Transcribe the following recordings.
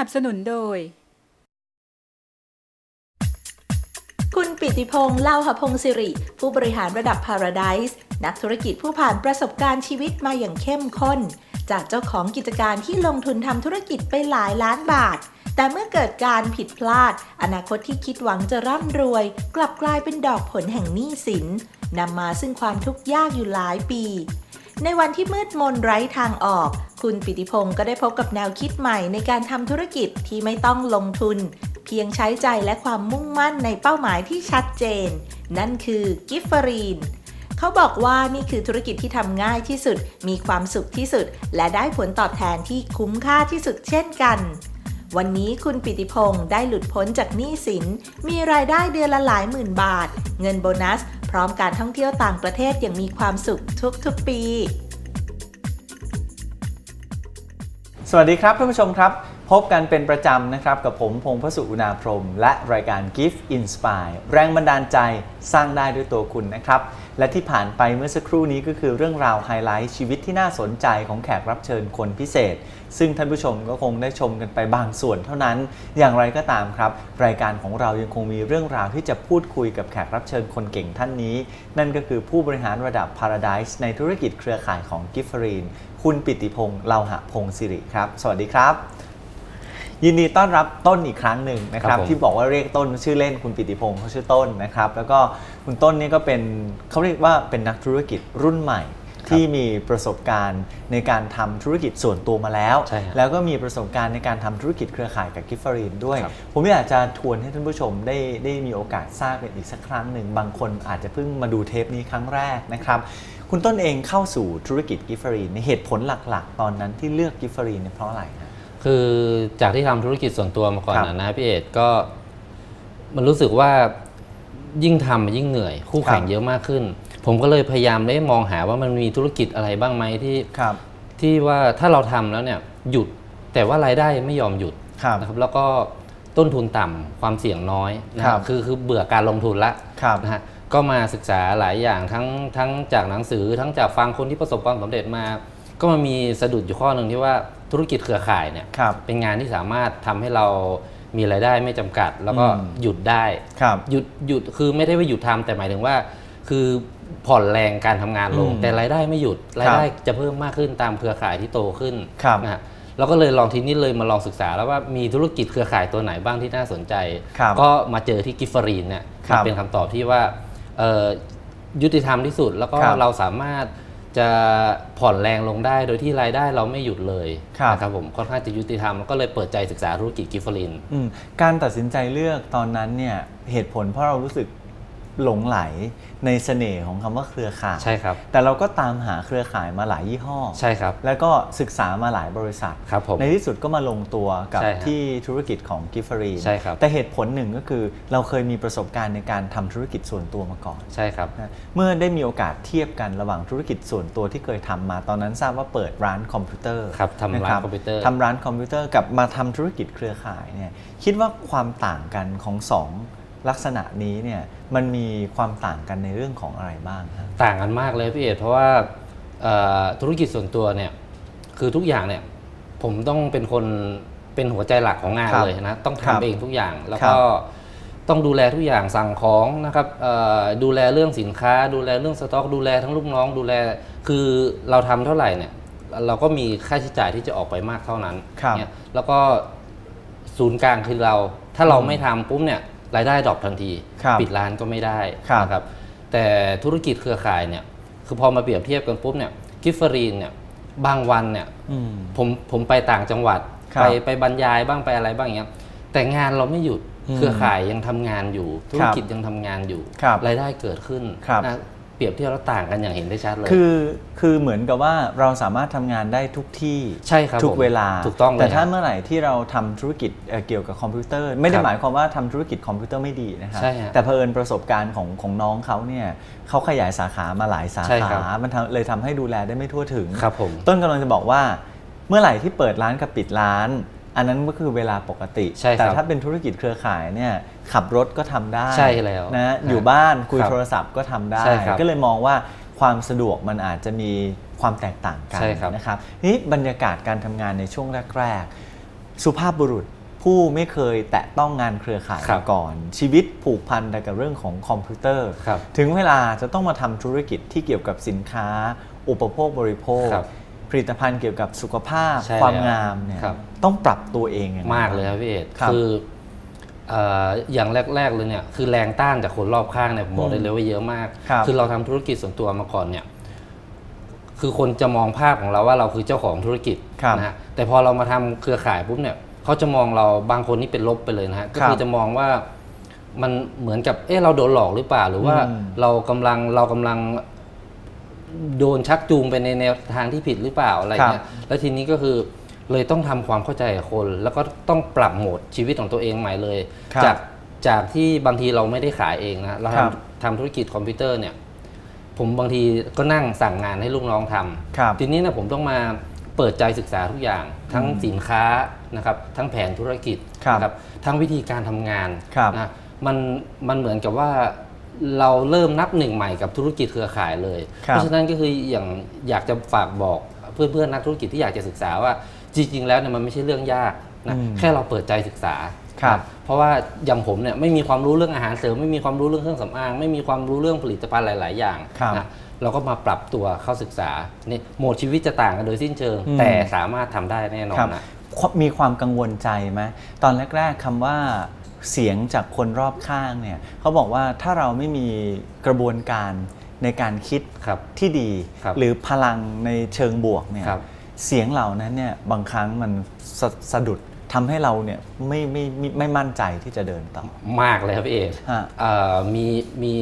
นับสนุนโดย คุณปิติพงษ์เล่าหพงศิริ ผู้บริหารระดับ Paradise นักธุรกิจผู้ผ่านประสบการณ์ชีวิตมาอย่างเข้มข้น จากเจ้าของกิจการที่ลงทุนทำธุรกิจไปหลายล้านบาท แต่เมื่อเกิดการผิดพลาด อนาคตที่คิดหวังจะร่ำรวย กลับกลายเป็นดอกผลแห่งหนี้สินนำมาซึ่งความทุกข์ยากอยู่หลายปี ในวันที่มืดมนไร้ทางออก คุณปิติพงศ์ก็ได้พบกับแนวคิดใหม่ในการทำธุรกิจที่ไม่ต้องลงทุน เพียงใช้ใจและความมุ่งมั่นในเป้าหมายที่ชัดเจน นั่นคือกิฟฟรีนเขาบอกว่านี่คือธุรกิจที่ทำง่ายที่สุด มีความสุขที่สุด และได้ผลตอบแทนที่คุ้มค่าที่สุดเช่นกัน วันนี้คุณปิติพงศ์ได้หลุดพ้นจากหนี้สิน มีรายได้เดือนละหลายหมื่นบาท เงินโบนัส พร้อมการท่องเที่ยวต่างประเทศอย่างมีความสุขทุกๆปี สวัสดีครับท่านผู้ชมครับ พบกันเป็นประจำนะครับ กับผมพงพสุอุณาพรม และรายการ Gift Inspire แรงบันดาลใจสร้างได้ด้วยตัวคุณนะครับ และที่ผ่านไปเมื่อสักครู่นี้ก็คือเรื่องราวไฮไลท์ชีวิตที่น่าสนใจของแขกรับเชิญคนพิเศษ ซึ่งท่านผู้ชมก็คงได้ชมกันไปบางส่วนเท่านั้น อย่างไรก็ตามครับ รายการของเรายังคงมีเรื่องราวที่จะพูดคุยกับแขกรับเชิญคนเก่งท่านนี้ นั่นก็คือผู้บริหารระดับ Paradise ในธุรกิจเครือข่ายของ g i f f e r i n คุณปิติพงศ์เลาหะพงศิริครับ สวัสดีครับ ยินดีต้อนรับต้นอีกครั้งหนึ่งนะครับครับผมที่บอกว่าเรียกต้นชื่อเล่นคุณปิติพงศ์เขาชื่อต้นนะครับแล้วก็คุณต้นนี่ก็เป็นเขาเรียกว่าเป็นนักธุรกิจรุ่นใหม่ที่มีประสบการณ์ในการทำธุรกิจส่วนตัวมาแล้วใช่ครับแล้วก็มีประสบการณ์ในการทำธุรกิจเครือข่ายกับกิฟฟรีนด้วยครับผมอยากจะทวนให้ท่านผู้ชมได้ได้มีโอกาสทราบกันอีกสักครั้งหนึ่ง บางคนอาจจะเพิ่งมาดูเทปนี้ครั้งแรกนะครับ คุณต้นเองเข้าสู่ธุรกิจกิฟฟรีนเหตุผลหลักๆ ตอนนั้นที่เลือกกิฟฟรีนเนี่ยเพราะอะไรฮะ คือจากที่ทำธุรกิจส่วนตัวมาก่อนครับนะนะพี่เอกก็ มันรู้สึกว่ายิ่งทำยิ่งเหนื่อย คู่แข่งครับเยอะมากขึ้น ผมก็เลยพยายามได้มองหาว่ามันมีธุรกิจอะไรบ้างไหมที่ครับที่ว่าถ้าเราทำแล้วเนี่ยหยุดแต่ว่ารายได้ไม่ยอมหยุดครับนะครับ แล้วก็ต้นทุนต่ำความเสี่ยงน้อยนะครับคือคือเบื่อการลงทุนละครับนะฮะก็มาศึกษาหลายอย่างทั้งทั้งจากหนังสือทั้งจากฟังคนที่ประสบความสำเร็จมา ก็มันมีสะดุดอยู่ข้อหนึ่งที่ว่า ธุรกิจเครือข่ายเนี่ยครับ เป็นงานที่สามารถทำให้เรามีรายได้ไม่จำกัด แล้วก็อืม หยุดได้ ครับ หยุดหยุดคือไม่ได้ว่าหยุดทำแต่หมายถึงว่า คือผ่อนแรงการทำงานลง อืมแต่รายได้ไม่หยุดรายได้จะเพิ่มมากขึ้นตามเครือข่ายที่โตขึ้นครับนะฮะเราก็เลยลองทีนี้เลยมาลองศึกษาแล้วว่ามีธุรกิจเครือข่ายตัวไหนบ้างที่น่าสนใจ ครับก็มาเจอที่กิฟฟรีนเนี่ยครับมันเป็นคำตอบที่ว่าเอ่อยุติธรรมที่สุดแล้วก็ครับเราสามารถ จะผ่อนแรงลงได้โดยที่รายได้เราไม่หยุดเลยครับ นะครับผมค่อนข้างจะยุติธรรมแล้วก็เลยเปิดใจศึกษาธุรกิจกิฟฟรีนอืมการตัดสินใจเลือกตอนนั้นเนี่ยเหตุผลเพราะเรารู้สึก หลงไหลในเสน่ห์ของคำว่าเครือข่ายใช่ครับ แต่เราก็ตามหาเครือข่ายมาหลายยี่ห้อ ใช่ครับ แล้วก็ศึกษามาหลายบริษัท ครับผม ในที่สุดก็มาลงตัวกับใช่ครับที่ธุรกิจของกิฟฟรีใช่ครับ แต่เหตุผลหนึ่งก็คือเราเคยมีประสบการณ์ในการทำธุรกิจส่วนตัวมาก่อน ใช่ครับ นะเมื่อได้มีโอกาสเทียบกันระหว่างธุรกิจส่วนตัวที่เคยทำมา ตอนนั้นทราบว่าเปิดร้านคอมพิวเตอร์ครับทำร้านะบคอมพิวเตอร์ทำร้านคอมพิวเตอร์กับมาทำธุรกิจเครือข่ายเนี่ยคิดว่าความต่างกันของสอง ลักษณะนี้เนี่ยมันมีความต่างกันในเรื่องของอะไรบ้างครับต่างกันมากเลยพี่เอกเพราะว่าเอ่อธุรกิจส่วนตัวเนี่ยคือทุกอย่างเนี่ยผมต้องเป็นคนเป็นหัวใจหลักของงานครับเลยนะต้องครับทำเองทุกอย่างแล้วครัก็บต้องดูแลทุกอย่างสั่งของนะครับเอ่อดูแลเรื่องสินค้า ดูแลเรื่องสต็อก ดูแลทั้งลูกน้อง ดูแลคือเราทำเท่าไหร่เนี่ยเราก็มีค่าใช้จ่ายที่จะออกไปมากเท่านั้นครับเนี่ยแล้วก็ศูนย์กลางคือเรา ถ้าเราไม่ทำปุ๊บเนี่ย รายได้ดรอปทันที ครับปิดร้านก็ไม่ได้ครับ นะครับแต่ธุรกิจเครือข่ายเนี่ยคือพอมาเปรียบเทียบกันปุ๊บเนี่ยกิฟฟรีนเนี่ยบางวันเนี่ยอืม ผมผมไปต่างจังหวัด ครับไปไปบรรยายบ้างไปอะไรบ้างอย่างเงี้ยแต่งานเราไม่หยุดอืมเครือข่ายยังทำงานอยู่ ธุรกิจยังทำงานอยู่ครับรายได้เกิดขึ้นครับ นะ เปรียบเทียบแล้วต่างกันอย่างเห็นได้ชัดเลย คือคือเหมือนกับว่าเราสามารถทำงานได้ทุกที่ใช่ครับทุกผมเวลาถูกต้องเลยแต่ถ้าครับเมื่อไหร่ที่เราทำธุรกิจเอ่อเกี่ยวกับคอมพิวเตอร์ ไม่ได้ครับหมายความว่าทำธุรกิจคอมพิวเตอร์ไม่ดีนะครับใช่ฮะแต่เพอิญประสบการณ์ของของน้องเขาเนี่ยเขาขยายสาขามาหลายสาใช่ครัขา บมันทำเลยทำให้ดูแลได้ไม่ทั่วถึง ครับผม ต้นกำลังจะบอกว่าเมื่อไหร่ที่เปิดร้านกับปิดร้าน อันนั้นก็คือเวลาปกติ ใช่ครับแต่ถ้าเป็นธุรกิจเครือข่ายเนี่ยขับรถก็ทำได้ใช่แล้วนะฮะอยู่บ้านคุยครับโทรศัพท์ก็ทำได้ใช่ครับก็เลยมองว่าความสะดวกมันอาจจะมีความแตกต่างกันใช่ครับนะครับนี่บรรยากาศการทำงานในช่วงแรกสุภาพบุรุษผู้ไม่เคยแตะต้องงานเครือข่ายครับมาก่อน ชีวิตผูกพันแต่กับเรื่องของคอมพิวเตอร์ครับถึงเวลาจะต้องมาทำธุรกิจที่เกี่ยวกับสินค้า อุปโภคบริโภคครับ ผลิตภัณฑ์เกี่ยวกับสุขภาพใช่ความแล้วงามเนี่ยครับ ต้องปรับตัวเองยังไง มากเลยครับพี่เอกครับคือเอ่ออย่างแรก ๆ เลยเนี่ยคือแรงต้านจากคนรอบข้างเนี่ยผมบอกได้เลยว่าเยอะมากครับอเราทำธุรกิจส่วนตัวมาก่อนเนี่ย คือคนจะมองภาพของเราว่าเราคือเจ้าของธุรกิจครับนะฮะแต่พอเรามาทำเครือข่ายปุ๊บเนี่ยเขาจะมองเราบางคนนี่เป็นลบไปเลยนะฮะก็คือจะมองว่ามันเหมือนกับเออเราโดนหลอกหรือเปล่า หรือว่าอืม เรากำลังเรากำลัง โดนชักจูงไปในแนวทางที่ผิดหรือเปล่าอะไรเงี้ยแล้วทีนี้ก็คือเลยต้องทำความเข้าใจกับคน แล้วก็ต้องปรับโหมดชีวิตของตัวเองใหม่เลยครับจากจากที่บางทีเราไม่ได้ขายเองนะเราครับทำทำธุรกิจคอมพิวเตอร์เนี่ย ผมบางทีก็นั่งสั่งงานให้ลูกน้องทำครับทีนี้นะผมต้องมาเปิดใจศึกษาทุกอย่าง ทั้งสินค้านะครับ ทั้งแผนธุรกิจครับนะทั้งวิธีการทำงานครับนะมันมันเหมือนกับว่า เราเริ่มนับหนึ่งใหม่กับธุรกิจเครือข่ายเลยครับเพราะฉะนั้นก็คืออย่างอยากจะฝากบอกเพื่อนเพื่อนๆนักธุรกิจที่อยากจะศึกษาว่าจริง ๆ แล้วเนี่ยมันไม่ใช่เรื่องยากนะอืมแค่เราเปิดใจศึกษาครับนะเพราะว่าอย่างผมเนี่ยไม่มีความรู้เรื่องอาหารเสริมไม่มีความรู้เรื่องเครื่องสำอาง ไม่มีความรู้เรื่องผลิตภัณฑ์หลาย ๆ อย่างครับนะเราก็มาปรับตัวเข้าศึกษานี่โหมดชีวิตจะต่างกันโดยสิ้นเชิงอืมแต่สามารถทำได้แน่นอครันบนะมีความกังวลใจไหมตอนแรก ๆคำว่า เสียงจากคนรอบข้างเนี่ยเขาบอกว่าถ้าเราไม่มีกระบวนการในการคิดครับที่ดีครับหรือพลังในเชิงบวกเนี่ยครับเสียงเหล่านั้นเนี่ยบางครั้งมันสะสะดุดทำให้เราเนี่ยไม่ไม่ไม่ไม่มั่นใจที่จะเดินต่อมากเลยครับพี่เอกฮะเอ่อมีมี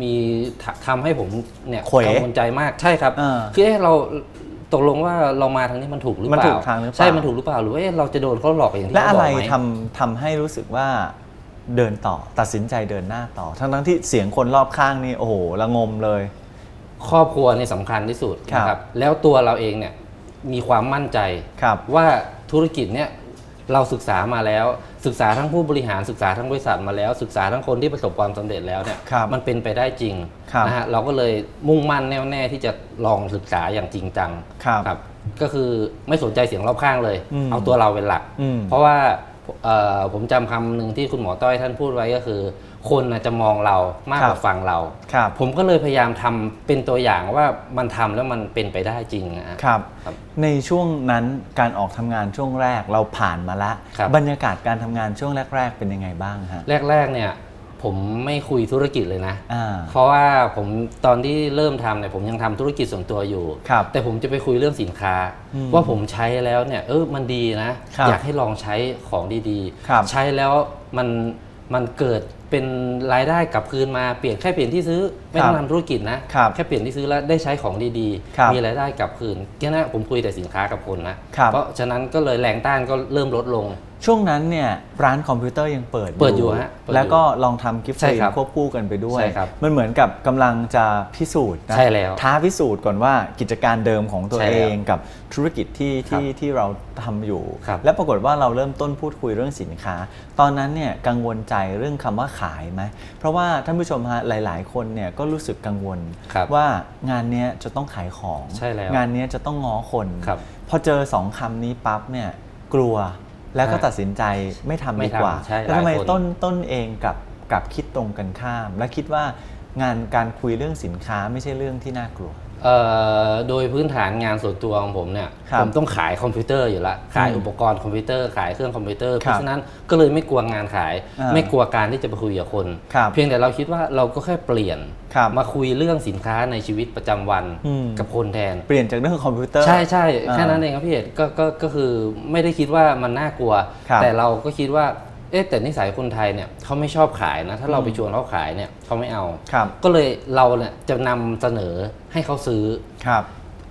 มีทำทำให้ผมเนี่ยเขวกังวลใจมากใช่ครับเออคือเอ๊ะเราตกลงว่าเรามาทางนี้มันถูกหรือมันเปล่าถูกทางหรือเปล่าใช่มันถูกหรือเปล่าหรือว่าเอ๊ะเราจะโดนเขาหลอกอย่างที่และเขาอะบไรอกไหมทำทำให้รู้สึกว่า เดินต่อ ตัดสินใจเดินหน้าต่อ ทั้งทั้งๆที่เสียงคนรอบข้างนี่โอ้โหระงมเลย ครอบครัวนี่สำคัญที่สุดครับ นะครับ แล้วตัวเราเองเนี่ยมีความมั่นใจ ครับ ว่าธุรกิจเนี่ยเราศึกษามาแล้ว ศึกษาทั้งผู้บริหารศึกษาทั้งบริษัทมาแล้ว ศึกษาทั้งคนที่ประสบความสำเร็จแล้วเนี่ยครับมันเป็นไปได้จริงครับนะฮะเราก็เลยมุ่งมั่นแน่วแน่ที่จะลองศึกษาอย่างจริงจังครับก็คือไม่สนใจเสียงรอบข้างเลย อืมเอาตัวเราเป็นหลัก อืมเพราะว่าเอ่อ ผมจำคำหนึ่งที่คุณหมอต้อยท่านพูดไว้ก็คือ คนน่ะจะมองเรามากกว่าฟังเราครับผมก็เลยพยายามทำเป็นตัวอย่างว่ามันทำแล้วมันเป็นไปได้จริงนะฮะครับครับในช่วงนั้นการออกทำงานช่วงแรกเราผ่านมาแล้วครับบรรยากาศการทำงานช่วงแรก ๆ เป็นยังไงบ้างฮะแรกๆเนี่ย ผมไม่คุยธุรกิจเลยนะอ่าเพราะว่าผมตอนที่เริ่มทำเนี่ยผมยังทำธุรกิจส่วนตัวอยู่ครับแต่ผมจะไปคุยเรื่องสินค้าอืมว่าผมใช้แล้วเนี่ยเออมันดีนะครับอยากให้ลองใช้ของดีครับใช้แล้วมันมันเกิดเป็นรายได้กลับคืนมาเปลี่ยนแค่เปลี่ยนที่ซื้อ ไม่ต้องทำธุรกิจนะครับแค่เปลี่ยนที่ซื้อแล้วได้ใช้ของดีครับมีรายได้กลับคืนแค่นั้นผมคุยแต่สินค้ากับคนนะครับเพราะฉะนั้นก็เลยแรงต้านก็เริ่มลดลง ช่วงนั้นเนี่ยร้านคอมพิวเตอร์ยังเปิดเปิดอยู่ฮะเปิดอยู่แล้วก็ลองทำกิฟต์ใช่ฟรีครับควบคู่กันไปด้วยใช่ครับมันเหมือนกับกำลังจะพิสูจน์นะใช่แล้วท้าพิสูจน์ก่อนว่ากิจการเดิมของตัวใช่เอแล้วงกับธุรกิจที่ที่ที่เราทำอยู่ครับและปรากฏว่าเราเริ่มต้นพูดคุยเรื่องสินค้า ตอนนั้นเนี่ยกังวลใจเรื่องคำว่าขายไหมเพราะว่าท่านผู้ชมฮะหลาย ๆ คนเนี่ยก็รู้สึกกังวล ครับว่างานเนี้ยจะต้องขายของ ใช่แล้วงานเนี้ยจะต้องง้อคน ครับพอเจอสองคำนี้ปั๊บเนี่ยกลัวแล้วก็ใช่ตัดสินใจไม่ทำไม่ดีกว่าทำใช่แล้วทำไมหลายคนต้นต้นเองกับกับคิดตรงกันข้าม และคิดว่างานการคุยเรื่องสินค้าไม่ใช่เรื่องที่น่ากลัวเอ่อ โดยพื้นฐานงานส่วนตัวของผมเนี่ยครับผมต้องขายคอมพิวเตอร์อยู่ละขายอืมอุปกรณ์คอมพิวเตอร์ขายเครื่องคอมพิวเตอร์คเพรับราะฉะนั้นก็เลยไม่กลัวงานขายอ่าไม่กลัวการที่จะไปคุยกับคนครับเพียงแต่เราคิดว่าเราก็แค่เปลี่ยนครับมาคุยเรื่องสินค้าในชีวิตประจำวันอืมกับคนแทน เปลี่ยนจากเรื่องคอมพิวเตอร์ใช่ใช่อ่าแค่นั้นเองครับพี่เอกก็ก็ก็คือไม่ได้คิดว่ามันน่ากลัวครับแต่เราก็คิดว่า เอ๊ะแต่นิสัยคนไทยเนี่ยเขาไม่ชอบขายนะ ถ้าเราอืมไปชวนเขาขายเนี่ยเขาไม่เอา ครับก็เลยเราเนี่ยจะนำเสนอให้เขาซื้อ ครับ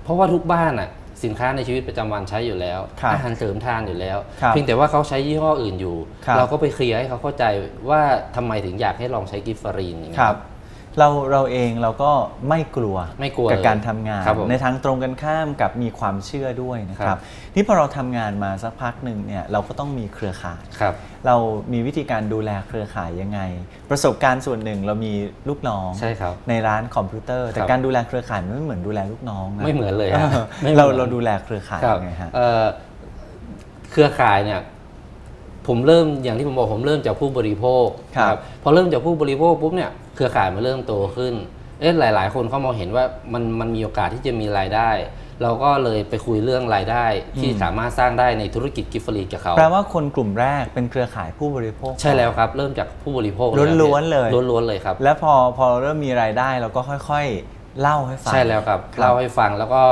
เพราะว่าทุกบ้านอะสินค้าในชีวิตประจำวันใช้อยู่แล้ว ครับอาหารเสริมทานอยู่แล้ว ครับเพียงแต่ว่าเขาใช้ยี่ห้ออื่นอยู่ ครับเราก็ไปเคลียร์ให้เขาเข้าใจว่าทำไมถึงอยากให้ลองใช้กิฟฟารีนอย่างเงี้คยรับ เราเราเองเราก็ไม่กลัวไม่กลัวกับเลยการทำงานครับผมในทางตรงกันข้ามกับมีความเชื่อด้วยนะคครัรับบนี่พอเราทำงานมาสักพักหนึ่งเนี่ยเราก็ต้องมีเครือข่ายครับเรามีวิธีการดูแลเครือข่ายยังไง ประสบการณ์ส่วนหนึ่งเรามีลูกน้องใช่ครับในร้านคอมพิวเตอร์ แต่ครับการดูแลเครือข่ายมันไม่เหมือนดูแลลูกน้องนะไม่เหมือนเลยฮะเออไม่เหมือนเราเราดูแลเครือข่ายครับยังไงฮะเอ่อเครือข่ายเนี่ย ผมเริ่มอย่างที่ผมบอกผมเริ่มจากผู้บริโภคครับพอเริ่มจากผู้บริโภคปุ๊บเนี่ยเครือข่ายมันเริ่มโตขึ้นเอ๊ะหลาย ๆ คนเขามองเห็นว่ามันมันมีโอกาสที่จะมีรายได้ เราก็เลยไปคุยเรื่องรายได้ที่อืมสามารถสร้างได้ในธุรกิจกิฟต์ฟรีกับเขาแปลว่าคนกลุ่มแรกเป็นเครือข่ายผู้บริโภค ใช่แล้วครับ เริ่มจากผู้บริโภคล้วนๆเลยล้วนๆเลยครับ แล้วพอพอเริ่มมีรายได้เราก็ค่อย ๆ เล่าให้ฟังใช่แล้วครับครับเล่าให้ฟังแล้วก็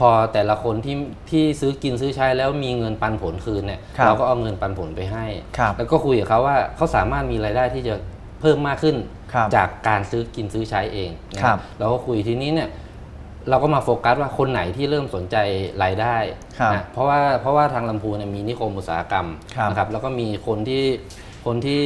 พอแต่ละคนที่ที่ซื้อกินซื้อใช้แล้วมีเงินปันผลคืนเนี่ยครับเราก็เอาเงินปันผลไปให้ ครับแล้วก็คุยกับเขาว่าเขาสามารถมีรายได้ที่จะเพิ่มมากขึ้นครับจากการซื้อกินซื้อใช้เองนะครับ เราก็คุยทีนี้เนี่ยเราก็มาโฟกัสว่าคนไหนที่เริ่มสนใจรายได้ครับนะเพราะว่าเพราะว่าทางลำพูนเนี่ยมีนิคมอุตสาหกรรมครับ นะครับแล้วก็มีคนที่ คนที่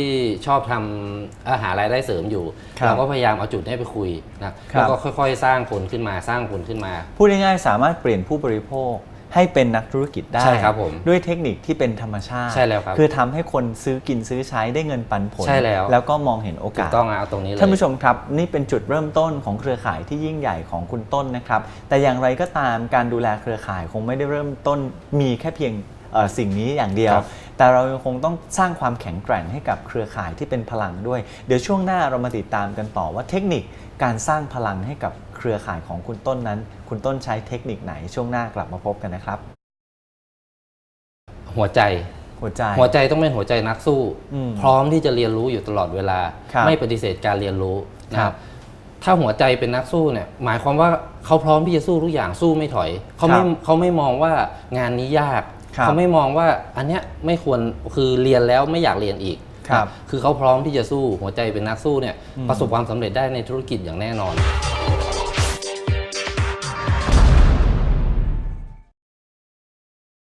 ชอบทำอาหารรายได้เสริมอยู่ครับเราก็พยายามเอาจุดนี้ไปคุยนะแล้วก็ค่อยๆ สร้างคนขึ้นมาสร้างคนขึ้นมา พูดง่ายๆสามารถเปลี่ยนผู้บริโภคให้เป็นนักธุรกิจได้ใช่ครับผมด้วยเทคนิคที่เป็นธรรมชาติใช่แล้วครับคือทำให้คนซื้อกินซื้อใช้ได้เงินปันผลใช่แล้ว แล้วก็มองเห็นโอถูกาสกต้องอะเอาตรงนี้เลยท่านผู้ชมครับ นี่เป็นจุดเริ่มต้นของเครือข่ายที่ยิ่งใหญ่ของคุณต้นนะครับ แต่อย่างไรก็ตามการดูแลเครือข่ายคงไม่ได้เริ่มต้นมีแค่เพียงเอ่อสิ่งนี้อย่างเดียวครับ แต่เรายังคงต้องสร้างความแข็งแกร่งให้กับเครือข่ายที่เป็นพลังด้วย เดี๋ยวช่วงหน้าเรามาติดตามกันต่อว่าเทคนิคการสร้างพลังให้กับเครือข่ายของคุณต้นนั้น คุณต้นใช้เทคนิคไหนช่วงหน้ากลับมาพบกันนะครับ หัวใจหัวใจหัวใจต้องเป็นหัวใจนักสู้อืมพร้อมที่จะเรียนรู้อยู่ตลอดเวลาครับไม่ปฏิเสธการเรียนรู้นะคครัรับบถ้าหัวใจเป็นนักสู้เนี่ยหมายความว่าเขาพร้อมที่จะสู้ทุกอย่างสู้ไม่ถอย เขาไม่ครับเขาไม่มองว่างานนี้ยากครับ เขาไม่มองว่าอันเนี้ยไม่ควรคือเรียนแล้วไม่อยากเรียนอีกครับคือเขาพร้อมที่จะสู้หัวใจเป็นนักสู้เนี่ยอืมประสบความสำเร็จได้ในธุรกิจอย่างแน่นอน